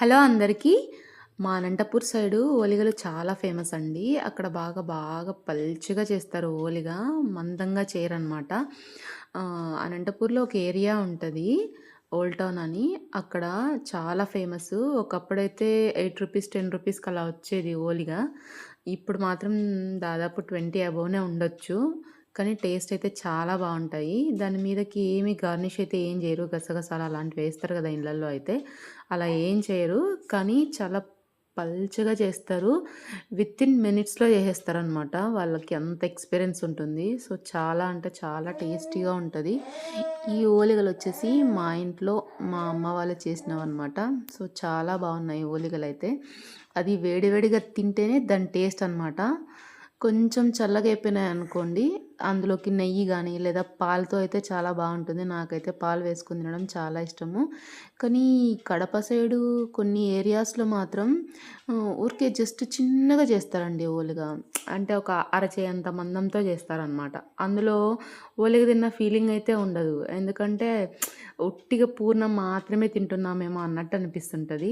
Hello అందరికీ. మా Anantapur side ఓలిగలు చాలా ఫేమస్ అండి. అక్కడ బాగా బాగా పల్చగా చేస్తారు ఓలిగ. మందంగా చేయరనమాట అనంతపూర్లో ఒక ఏరియా ఉంటుంది ఓల్డ్ టౌన్ అని. అక్కడ చాలా ఫేమస్. ఒకప్పుడైతే ఎయిట్ రూపీస్ టెన్ రూపీస్కి అలా వచ్చేది ఓలిగ. ఇప్పుడు మాత్రం దాదాపు ట్వంటీ అబోవ్నే ఉండొచ్చు. కానీ టేస్ట్ అయితే చాలా బాగుంటాయి. దాని మీదకి ఏమి గార్నిష్ అయితే ఏం చేయరు. గసగసాలు అలాంటివి వేస్తారు కదా ఇళ్ళల్లో అయితే. అలా ఏం చేయరు. కానీ చాలా పల్చగా చేస్తారు. విత్ ఇన్ మినిట్స్లో చేసేస్తారనమాట వాళ్ళకి అంత ఎక్స్పీరియన్స్ ఉంటుంది. సో చాలా అంటే చాలా టేస్టీగా ఉంటుంది. ఈ ఓలిగలు వచ్చేసి మా ఇంట్లో మా అమ్మ వాళ్ళు చేసినవన్నమాట. సో చాలా బాగున్నాయి ఓలిగలు అయితే. అది వేడివేడిగా తింటేనే దాని టేస్ట్ అనమాట కొంచెం చల్లగా అయిపోయినాయి అనుకోండి అందులోకి నెయ్యి కానీ లేదా పాలతో అయితే చాలా బాగుంటుంది. నాకైతే పాలు వేసుకుని తినడం చాలా ఇష్టము. కానీ కడప సైడు కొన్ని ఏరియాస్లో మాత్రం ఊరికే జస్ట్ చిన్నగా చేస్తారండి ఓలిగా. అంటే ఒక అరచేయంత మందంతో చేస్తారనమాట అందులో ఓలిగ తిన్న ఫీలింగ్ అయితే ఉండదు. ఎందుకంటే ఉట్టిగా పూర్ణం మాత్రమే తింటున్నామేమో అన్నట్టు అనిపిస్తుంటుంది.